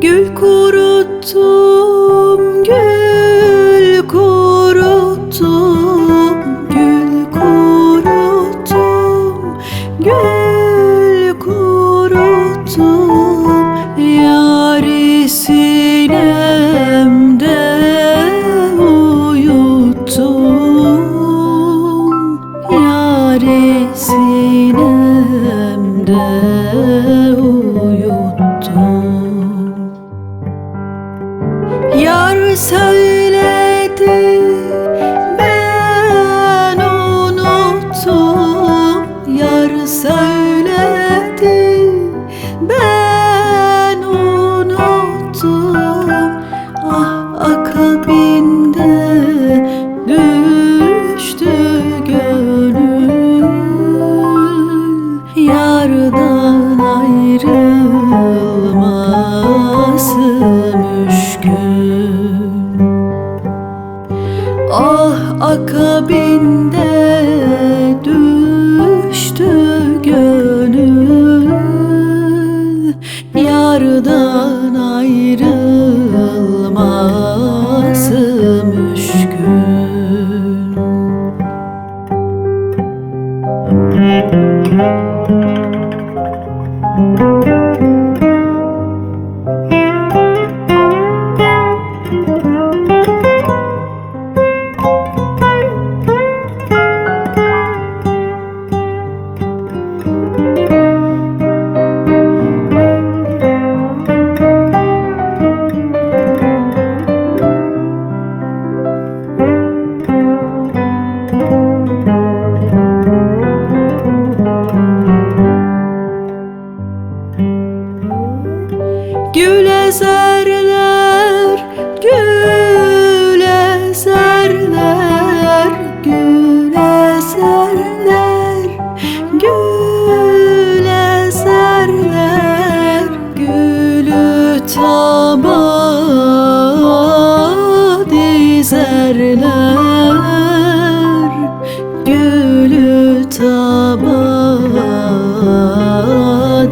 Gül kuruttu söyledi ben unuttum. Yar söyledi ben unuttum akabinde düştü gönül. Yardan ayrılması müşkül Gül ezerler,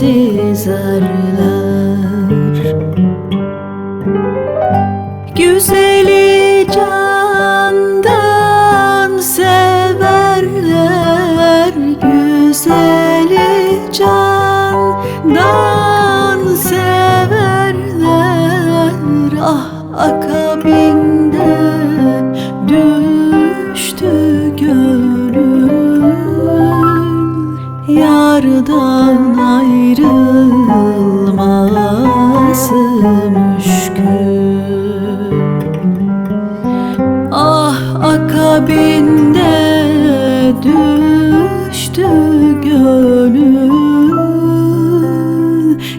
dizerler. Güzeli akabinde düştü gönül.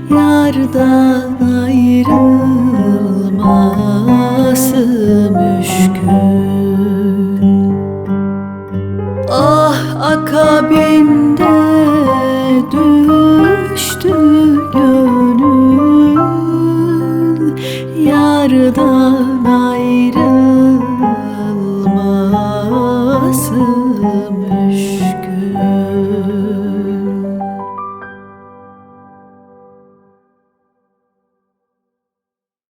Yardan ayrılması müşkül. Ah akabinde düştü gönül. Yardan ayrılması